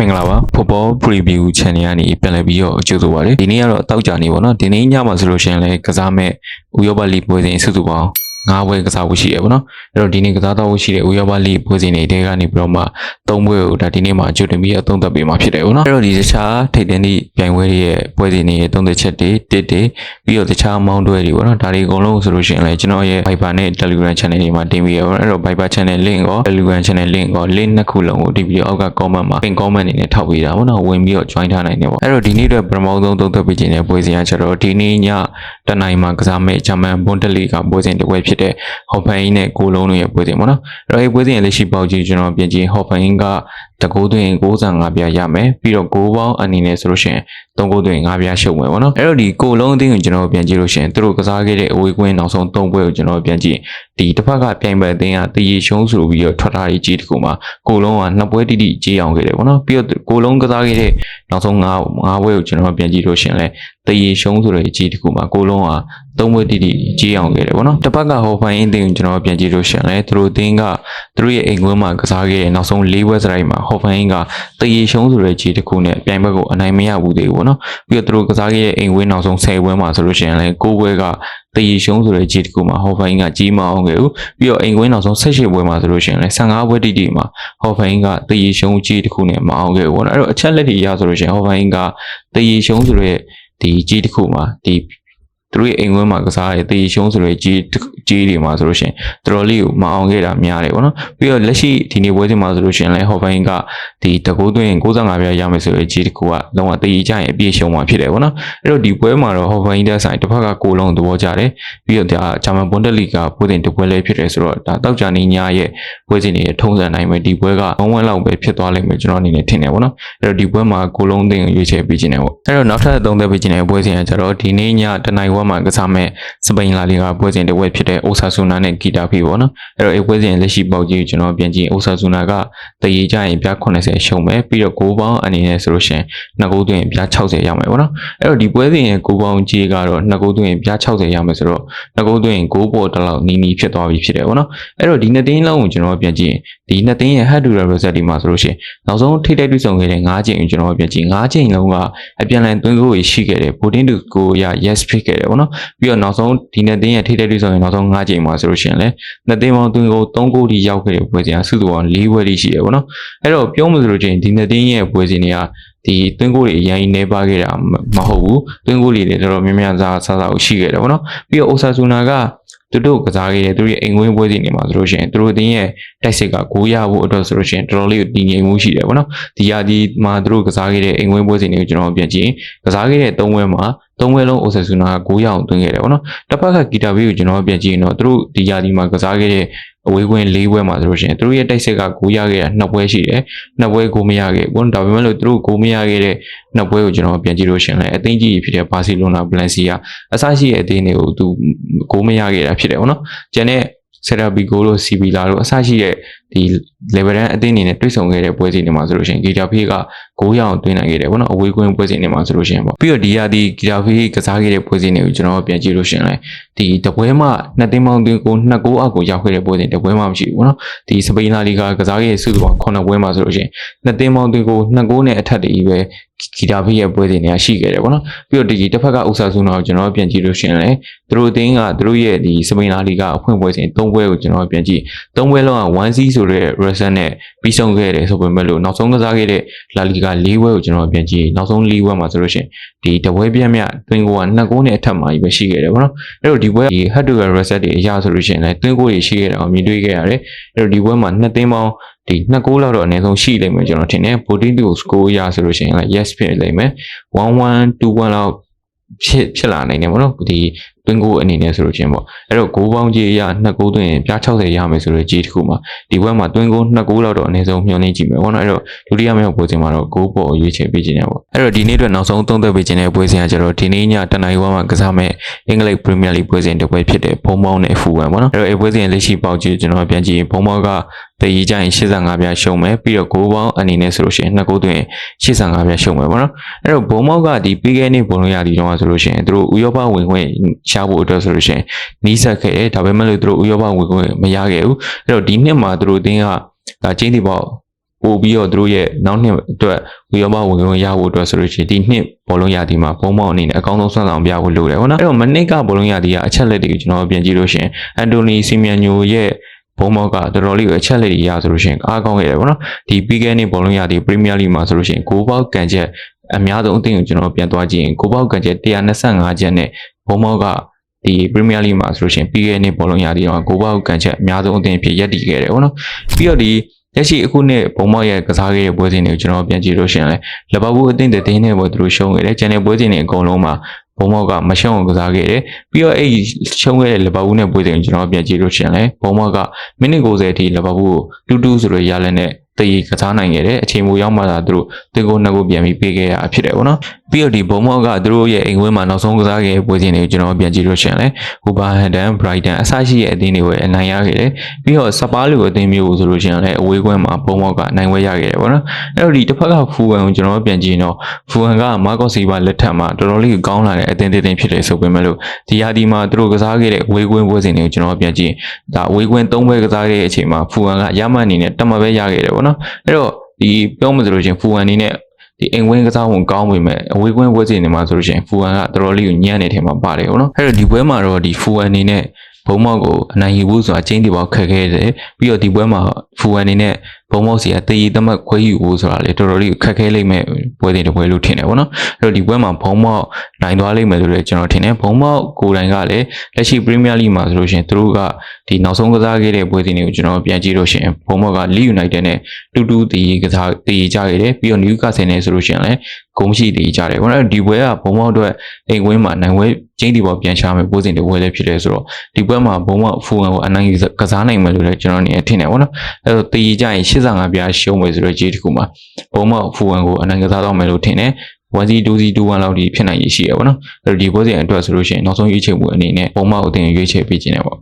မင်္ဂလာပါ Football Preview Channel ကနေပြန်လည်ပြီးတော့ကြိုဆိုပါရစေဒီနေ့ကတော့တောက်ကြနေပါတော့ဒီနေ့ညမှာဆိုလို့ရှိရင်လည်းကစားမဲ့ဥရောပလိပွဲစဉ်စုစုပေါင်း ၅ပွဲကစားဖို့ရှိရပါတော့အဲ့တော့ဒီနေ့ကစားတော့ဖို့ရှိတဲ့ဥရောပလိပွဲစဉ်တွေတဲကနေပြီးတော့မှ၃ပွဲကိုဒါဒီနေ့မှာကြိုတင်ပြီးအသုံးသပ်ပေးမှာဖြစ်တယ်ပေါ့နော်အဲ့တော့ဒီတခြားထိပ်တန်းသည့်ပြိုင်ပွဲတွေရဲ့ပွဲစဉ်တွေရဲ့သုံးသက်ချက်တွေတစ်တွေပြီးတော့တခြားမောင်းတွဲတွေပေါ့နော်ဒါတွေအကုန်လုံးဆိုလို့ရှိရင်လည်းကျွန်တော်ရဲ့ Viber နဲ့ Telegram Channel တွေမှာတင်ပြီးရပါတော့အဲ့တော့ Viber Channel link ရော Telegram Channel link ရော link နှစ်ခုလုံးကိုဒီဗီဒီယိုအောက်က comment မှာ pin comment အနေနဲ့ထောက်ပေးတာပေါ့နော်ဝင်ပြီးတော့ join ထားနိုင်တယ်ပေါ့အဲ့တော့ဒီနေ့အတွက်ပထမဆုံးသုံးသပ်ပေးခြင်းတဲ့ပွဲစဉ်ကကျတော့ဒီနေ့ညတနင်္လာမှာကစားမဲ့ဂျာမန်ဘွန်ဒလီကပွဲစဉ်တစ်ပွဲဖြစ်တဲ့ဟော်ဖန်အင်းနဲ့ကိုလုံးတို့ရဲ့ပွဲစဉ်ပေါ့နော်အဲ့တော့ဒီပွဲစဉ်ရဲ့လက်ရှိပေါက်ကြီးကျွန်တော်ပြင်ချင်းဟော်ဖန်အင်းကတကူသွင်း65ပြားရမယ်ပြီးတော့ကိုပေါင်းအနေနဲ့ဆိုလို့ရှိရင်3ကိုသွင်း5ပြားရှုံမယ်ပေါ့နော်အဲ့တော့ဒီကိုလုံးအသင်းကိုကျွန်တော်ပြန်ကြည့်လို့ရှိရင်သူတို့ကစားခဲ့တဲ့အဝေးကွင်းနောက်ဆုံး3ပွဲကိုကျွန်တော်ပြန်ကြည့်ဒီတစ်ဖက်ကပြိုင်ပွဲအသင်းကတည်ရရှုံးဆိုပြီးတော့ထွက်ထားရေးကြီးတခုမှာကိုလုံးကနှစ်ပွဲတိတိကြေးအောင်ခဲ့တယ်ပေါ့နော်ပြီးတော့ကိုလုံးကစားခဲ့တဲ့နောက်ဆုံး5 5ပွဲကိုကျွန်တော်ပြန်ကြည့်လို့ရှိရင်လည်းတည်ရရှုံးဆိုတဲ့အကြီးတခုမှာကိုလုံးကသုံးပွဲတိတိကြေးအောင်ခဲ့တယ်ပေါ့နော်တစ်ဖက်ကဟောဖိုင်အင်းတင်ကိုကျွန်တော်ပြန်ကြည့်လို့ရှိရင်လည်းသူတို့အသင်းကသူတို့ရဲ့အိမ်ကွင်းမှာကစားခဲ့တဲ့နောက်ဆုံး၄ပွဲစရိုက်မှာဟောဖိုင်အင်းကတည်ရရှုံးဆိုတဲ့ကြီးတခုနဲ့ပြိုင်ဘက်ကိုအနိုင်မရဘူးသေးဘူးပေါ့နော်ပြီးတော့သူတို့ကစားခဲ့တဲ့အိမ်ကွင်းနောက်ဆုံး10ပွဲမှာဆိုလို့ရှိရင်လည်း9ပွဲကတည်ရရှုံးဆိုတဲ့ကြီးတခုမှာဟောဖိုင်ကကြီးမအောင်ခဲ့ဘူးပြီးတော့အိမ်ကွင်းနောက်ဆုံး18ပွဲမှာဆိုလို့ရှိရင်လည်း15ပွဲတိတိမှာဟောဖိုင်ကတည်ရရှုံးကြီးတခုနဲ့မအောင်ခဲ့ဘူးပေါ့နော်အဲ့တော့အချက်လက်တွေအရဆိုလို့ရှိရင်ဟောဖိုင်ကတည်ရရှုံးဆိုတဲ့ဒီကြီးတခုမှာဒီ သူတို့ရဲ့အိမ်ဝင်းမှာကစားတဲ့တေးရှုံးဆိုတဲ့ကြီးကြီးတွေမှာဆိုလို့ရှိရင်တော်တော်လေးကိုမအောင်ခဲ့တာများတယ်ပေါ့နော်ပြီးတော့လက်ရှိဒီနေ့ပွဲစဉ်မှာဆိုလို့ရှိရင်လည်းဟော်ဘိုင်းကဒီတကူသွင်း65ပြားရမယ်ဆိုတဲ့ကြီးတစ်ခုကလုံးဝတေးကြရင်အပြည့်ရှုံးမှာဖြစ်တယ်ပေါ့နော်အဲ့တော့ဒီပွဲမှာတော့ဟော်ဘိုင်းတက်ဆိုင်တစ်ဖက်ကကိုလုံးသဘောကျတယ်ပြီးတော့ဒါဂျာမန်ဘွန်ဒလီဂါပွဲစဉ်တစ်ပွဲလေးဖြစ်တယ်ဆိုတော့ဒါတောက်ကြနေညရဲ့ပွဲစဉ်တွေထုံးစံနိုင်မယ်ဒီပွဲကဝန်းဝန်းလောက်ပဲဖြစ်သွားလိမ့်မယ်ကျွန်တော်အနေနဲ့ထင်တယ်ပေါ့နော်အဲ့တော့ဒီပွဲမှာကိုလုံးသိန်းကိုရွေးချယ်ပေးခြင်းတယ်ပေါ့အဲ့တော့နောက်ထပ်သုံးသက်ပေးခြင်းတဲ့ပွဲစဉ်ကကျတော့ဒီနေ့ညတနိုင်ဝက်မှာကစားမဲ့စပိန်လာလီဂါပွဲစဉ်တစ်ပွဲဖြစ်တဲ့အိုဆာဆူနာနဲ့ဂီတာဖီပေါ့နော်အဲ့တော့အဲ့ပွဲစဉ်လက်ရှိပေါက်ကြီးကိုကျွန်တော်ပြန်ကြည့်အိုဆာဆူနာကတရေကြရင်ပြား80ရှုံမယ်ပြီးတော့6ပေါင်းအနေနဲ့ဆိုလို့ရှိရင်နှစ်ကိုသွင်းပြား60ရမယ်ပေါ့နော်အဲ့တော့ဒီပွဲစဉ်ရဲ့6ပေါင်းကြီးကတော့နှစ်ကိုသွင်းပြား60ရမယ်ဆိုတော့နှစ်ကိုသွင်း6ပေါ်တလောက်နီးနီးဖြစ်သွားပြီဖြစ်တယ်ပေါ့နော်အဲ့တော့ဒီနှစ်တင်းလုံးကိုကျွန်တော်ပြန်ကြည့်ရင်ဒီနှစ်တင်းရဲ့ head to head result ဒီမှာဆိုလို့ရှိရင်နောက်ဆုံးထိတိုက်တွေ့ဆုံခဲ့တဲ့9ချိန်ကိုကျွန်တော်ပြန်ကြည့်9ချိန်လုံးကအပြန်လည်သွင်းကိုရှိခဲ့တယ်ပိုတင်းတူကိုရ yes ဖြစ်ခဲ့တယ်ပေါ့နော်ပြီးတော့နောက်ဆုံးဒီနှစ်တင်းရဲ့ထိတိုက်တွေ့ဆုံရင်နောက်ဆုံး9ချိန်မှာဆိုလို့ရှိရင်လည်းနှစ်တင်းပေါင်းသွင်းကို3ကိုထိရောက်ခဲ့တဲ့ပွဲစဉ်ကစုစုပေါင်း4ပွဲထိရှိတယ်ပေါ့နော်အဲ့တော့ပြောမှဆိုလို့ချင်းဒီနှစ်တင်းရဲ့ပွဲစဉ်တွေကဒီသွင်းကိုတွေအရင်နေပါခဲ့တာမဟုတ်ဘူးသွင်းကိုတွေလည်းတော်တော်များများစားစားစားရှိခဲ့တယ်ပေါ့နော်ပြီးတော့အိုဆာဆူနာက သူတို့ကစားခဲ့တဲ့သူတို့ရဲ့အိမ်ဝင်းပွဲစဉ်တွေမှာဆိုလို့ရှိရင်သူတို့အတင်းရဲ့တိုက်စစ်က9ရဖို့အတွက်ဆိုလို့ရှိရင်တော်တော်လေးတည်ငြိမ်မှုရှိတယ်ပေါ့နော်ဒီရာဒီမှာသူတို့ကစားခဲ့တဲ့အိမ်ဝင်းပွဲစဉ်တွေကိုကျွန်တော်ပြန်ကြည့်ကစားခဲ့တဲ့၃ဝဲမှာ၃ဝဲလုံးအိုဆာဆူနာက9ရအောင်သွင်းခဲ့တယ်ပေါ့နော်တစ်ဖက်ကဂီတာဘေးကိုကျွန်တော်ပြန်ကြည့်ရင်တော့သူတို့ဒီရာဒီမှာကစားခဲ့တဲ့ အဝေးကွင်း၄ပွဲမှာဆိုလို့ရှိရင်သူတို့ရဲ့တိုက်စစ်က9ရခဲ့တာ2ပွဲရှိတယ်2ပွဲကိုမရခဲ့ဘူးဒါပေမဲ့လို့သူတို့ကိုမရခဲ့တဲ့2ပွဲကိုကျွန်တော်ပြန်ကြည့်လို့ရှိရင်လည်းအသင်းကြီးဖြစ်တဲ့ဘာစီလိုနာဘလန်စီယာအစရှိတဲ့အသင်းတွေကိုသူကိုမရခဲ့တာဖြစ်တယ်ပေါ့နော်ကျန်တဲ့ဆယ်ရာဘီဂိုတို့စီဘီလာတို့အစရှိတဲ့ ဒီ level တန်းအသင်းအနေနဲ့တွေ့ဆုံခဲ့တဲ့ပွဲစဉ်တွေမှာဆိုလို့ရှိရင်ဂီတာဖေးက9ရောင်သွင်းနိုင်ခဲ့တယ်ပေါ့နော်အဝေးကွင်းပွဲစဉ်တွေမှာဆိုလို့ရှိရင်ပေါ့ပြီးတော့ဒီရာဒီဂီတာဖေးကစားခဲ့တဲ့ပွဲစဉ်တွေကိုကျွန်တော်ပြန်ကြည့်လို့ရှိရင်လည်းဒီတပွဲမှာနှစ်သိန်းပေါင်းသွင်းကို2ကိုအောက်ကိုရောက်ခဲ့တဲ့ပွဲစဉ်တပွဲမှမရှိဘူးပေါ့နော်ဒီစပိန်လာလီဂါကစားခဲ့တဲ့စုစုပေါင်း9ပွဲမှာဆိုလို့ရှိရင်နှစ်သိန်းပေါင်းသွင်းကို2ကိုနဲ့အထက်တည်းပဲဂီတာဖေးရဲ့ပွဲစဉ်တွေကရှိခဲ့တယ်ပေါ့နော်ပြီးတော့ဒီတစ်ဖက်ကဥစားစုနာကိုကျွန်တော်ပြန်ကြည့်လို့ရှိရင်လည်းသူတို့အသင်းကသူတို့ရဲ့ဒီစပိန်လာလီဂါအဖွင့်ပွဲစဉ်3ပွဲကိုကျွန်တော်ပြန်ကြည့်3ပွဲလုံးက 1C ဆိုတဲ့ result နဲ့ပြီးဆုံးခဲ့တယ်ဆိုပေမဲ့လို့နောက်ဆုံးကစားခဲ့တဲ့လာလီဂါ၄ပွဲကိုကျွန်တော်ပြန်ကြည့်နောက်ဆုံး၄ပွဲမှာဆိုလို့ရှိရင်ဒီတပွဲပြတ်မြတွင်းကိုက2ဂိုးနဲ့အထက်မှာကြီးပဲရှိခဲ့တယ်ပေါ့နော်အဲ့တော့ဒီပွဲဒီ head to head result တွေအရဆိုလို့ရှိရင်လည်းတွင်းကိုတွေရှိခဲ့တာကိုမြင်တွေ့ခဲ့ရတယ်အဲ့တော့ဒီပွဲမှာ2သိန်းပေါင်းဒီ2ဂိုးလောက်တော့အနည်းဆုံးရှိလိမ့်မယ်ကျွန်တော်ထင်တယ် voting to score ရဆိုလို့ရှိရင်လည်း yes ဖြစ်လိမ့်မယ်1-1 2-1လောက်ဖြစ်ဖြစ်လာနိုင်တယ်ပေါ့နော်ဒီ တွင်းကိုအနေနဲ့ဆိုလို့ချင်းပေါ့အဲ့တော့ဂိုးပေါင်းကြီးအရ2ဂိုးသွင်းရင်ပြား60ရမယ်ဆိုတော့ကြီးတစ်ခုမှာဒီဘက်မှာတွင်းကို2ဂိုးလောက်တော့အနည်းဆုံးမျှော်လင့်ကြည့်မယ်ပေါ့နော်အဲ့တော့ဒုတိယမြောက်ပွဲစဉ်မှာတော့ဂိုးပေါ်ရွေးချယ်ပေးခြင်းတယ်ပေါ့အဲ့တော့ဒီနေ့အတွက်နောက်ဆုံးသုံးသပ်ပေးခြင်းတဲ့ပွဲစဉ်ကကျတော့ဒီနေ့ညတနင်္လာနေ့မှာကစားမဲ့အင်္ဂလိပ်ပရီးမီယာလိပွဲစဉ်တစ်ပွဲဖြစ်တဲ့ဘုံပေါင်းနဲ့ဖူဝမ်ပေါ့နော်အဲ့တော့အဲ့ပွဲစဉ်လက်ရှိပေါက်ကြီးကျွန်တော်ပြန်ကြည့်ရင်ဘုံပေါင်းကတည်ရကြရင်85ပြားရှုံမယ်ပြီးတော့ဂိုးပေါင်းအနေနဲ့ဆိုလို့ရှိရင်နှစ်ဂိုးသွင်း85ပြားရှုံမယ်ပေါ့နော်အဲ့တော့ဘုံမောက်ကဒီပြီးခဲ့တဲ့ဘုံလုံးရဒီတော့ဆိုလို့ရှိရင်သူတို့ဥရောပဝင်ခွင့်ရှားဖို့အတွက်ဆိုလို့ရှိရင်နီးစပ်ခဲ့တယ်ဒါပေမဲ့လို့သူတို့ဥရောပဝင်ခွင့်မရခဲ့ဘူးအဲ့တော့ဒီနှစ်မှာသူတို့အသင်းကဒါချင်းတီပေါ့ပို့ပြီးတော့သူတို့ရဲ့နောက်နှစ်အတွက်ဝီယောဘဝင်ဝင်ရဖို့အတွက်ဆိုလို့ရှိရင်ဒီနှစ်ဘောလုံးရာသီမှာဘုံမောက်အနေနဲ့အကောင်းဆုံးဆွမ်းဆောင်ပြဖို့လိုတယ်ဟုတ်နော်အဲ့တော့မနစ်ကဘောလုံးရာသီကအချက်လက်တွေကိုကျွန်တော်ပြန်ကြည့်လို့ရှိရင်အန်တိုနီစီမီယန်ညိုရဲ့ဘုံမောက်ကတော်တော်လေးကိုအချက်လက်တွေရဆိုလို့ရှိရင်အားကောင်းခဲ့တယ်ပေါ့နော်ဒီပြီးခဲ့တဲ့ဘောလုံးရာသီပရီးမီးယားလိမှာဆိုလို့ရှိရင်ဂိုးပေါက်ကန်ချက်အများဆုံးအသင်းကိုကျွန်တော်ပြန်သွားကြည့်ရင်ဂိုးပေါက်ကန်ချက်125ချက်နဲ့ဘုံမောက်က ဒီပရီးမီးယားလိမှာဆိုလို့ရှိရင်ပြီးခဲ့တဲ့ဘောလုံးရာသီမှာဂိုးပေါက်ကန်ချက်အများဆုံးအသင်းအဖြစ်ရပ်တည်ခဲ့တယ်ပေါ့နော်ပြီးတော့ဒီလက်ရှိအခုနှစ်ဘုံမောက်ရဲ့ကစားခဲ့တဲ့ပွဲစဉ်တွေကိုကျွန်တော်ပြန်ကြည့်လို့ရှိရင်လည်းလဘဘူးအသင်းတဲ့တင်းနဲ့ပေါ်သူတို့ရှုံးခဲ့တယ်ကျန်တဲ့ပွဲစဉ်တွေအကုန်လုံးမှာဘုံမောက်ကမရှုံးအောင်ကစားခဲ့တယ်ပြီးတော့အဲ့ဒီရှုံးခဲ့တဲ့လဘဘူးနဲ့ပွဲစဉ်ကိုကျွန်တော်ပြန်ကြည့်လို့ရှိရင်လည်းဘုံမောက်ကမိနစ်90အထိလဘဘူးကိုတူးတူးဆိုလို့ရလဲနဲ့တည်ကစားနိုင်ခဲ့တယ်အချိန်မူရောက်မှသာသူတို့တင်ကိုနှစ်ကိုပြန်ပြီးပေးခဲ့ရဖြစ်တယ်ပေါ့နော် ပြီးတော့ဒီဘုံမောက်ကသူတို့ရဲ့အိမ်ဝင်းမှာနောက်ဆုံးကစားခဲ့တဲ့ပွဲစဉ်တွေကိုကျွန်တော်ပြန်ကြည့်လို့ရှိရင်လည်းဟူဘာဟန်တန်ဘရိုက်တန်အစရှိရဲ့အသင်းတွေကိုအနိုင်ရခဲ့တယ်ပြီးတော့စပါးလူအသင်းမျိုးဆိုလို့ရှိရင်လည်းအဝေးကွင်းမှာဘုံမောက်ကအနိုင်ဝဲရခဲ့တယ်ပေါ့နော်အဲ့တော့ဒီတစ်ဖက်ကဖူဝမ်ကိုကျွန်တော်ပြန်ကြည့်ရင်တော့ဖူဝမ်ကမာကော့စီဘာလက်ထက်မှာတော်တော်လေးကောင်းလာတဲ့အသင်းတစ်သင်းဖြစ်တယ်ဆိုပေမဲ့လို့ဒီဟာဒီမှာသူတို့ကစားခဲ့တဲ့အဝေးကွင်းပွဲစဉ်တွေကိုကျွန်တော်ပြန်ကြည့်ရင်ဒါအဝေးကွင်း၃ဘဲကစားခဲ့တဲ့အချိန်မှာဖူဝမ်ကရမတ်အနေနဲ့တမပဲရခဲ့တယ်ပေါ့နော်အဲ့တော့ဒီပြောမှဆိုလို့ချင်းဖူဝမ်အနေနဲ့ ဒီအိမ်ဝင်းကစားဝင်ကောင်းပေမဲ့အဝေးကွင်းပွဲစဉ်တွေမှာဆိုလို့ရှိရင်ဖူဝမ်ကတော်တော်လေးကိုညံ့နေတယ်မှာပါတယ်ပေါ့နော်အဲ့တော့ဒီပွဲမှာတော့ဒီဖူဝမ်အနေနဲ့ဘုံမောက်ကိုအနိုင်ယူဖို့ဆိုတာအချင်းတီပေါက်ခက်ခဲတယ်ပြီးတော့ဒီပွဲမှာဖူဝမ်အနေနဲ့ ဘုံမောက်စီကတည်ရသမတ်ခွဲယူဖို့ဆိုတာလေတော်တော်လေးခက်ခဲလိမ့်မယ်ပွဲစဉ်တစ်ပွဲလို့ထင်တယ်ပေါ့နော်အဲ့တော့ဒီပွဲမှာဘုံမောက်နိုင်သွားလိမ့်မယ်လို့လည်းကျွန်တော်ထင်တယ်ဘုံမောက်ကိုယ်တိုင်ကလည်းလက်ရှိပရီးမီးယားလိမှာဆိုလို့ရှိရင်သူတို့ကဒီနောက်ဆုံးကစားခဲ့တဲ့ပွဲစဉ်တွေကိုကျွန်တော်ပြန်ကြည့်လို့ရှိရင်ဘုံမောက်ကလီယူနိုက်တက်နဲ့တူတူတည်ကစားတည်ကြခဲ့တယ်ပြီးတော့နယူကာဆယ်နဲ့ဆိုလို့ရှိရင်လည်းဂုံးရှိတည်ကြတယ်ပေါ့နော်ဒီပွဲကဘုံမောက်အတွက်အိမ်ဝင်းမှာနိုင်ဝဲကျင်းတီပေါ်ပြန်ချမယ်ပွဲစဉ်တွေဝဲလည်းဖြစ်တယ်ဆိုတော့ဒီပွဲမှာဘုံမောက်ဖူဝမ်ကိုအနိုင်ကစားနိုင်မယ်လို့လည်းကျွန်တော်အနေနဲ့ထင်တယ်ပေါ့နော်အဲ့တော့တည်ကြရင်85ပြားရှုံးမယ်ဆိုတော့ဂျေးတစ်ခုမှာဘုံမောက်ဖူဝမ်ကိုအနိုင်ကစားတော့မယ်လို့ထင်တယ်1စီ2စီ2 1လောက်ဒီဖြစ်နိုင်ရရှိရပါတော့။အဲ့တော့ဒီပွဲစဉ်အတွက်ဆိုလို့ရှိရင်နောက်ဆုံးရွေးချယ်မှုအနေနဲ့ပုံမှန်အသင်းရွေးချယ်ပေးခြင်းတယ်ပေါ့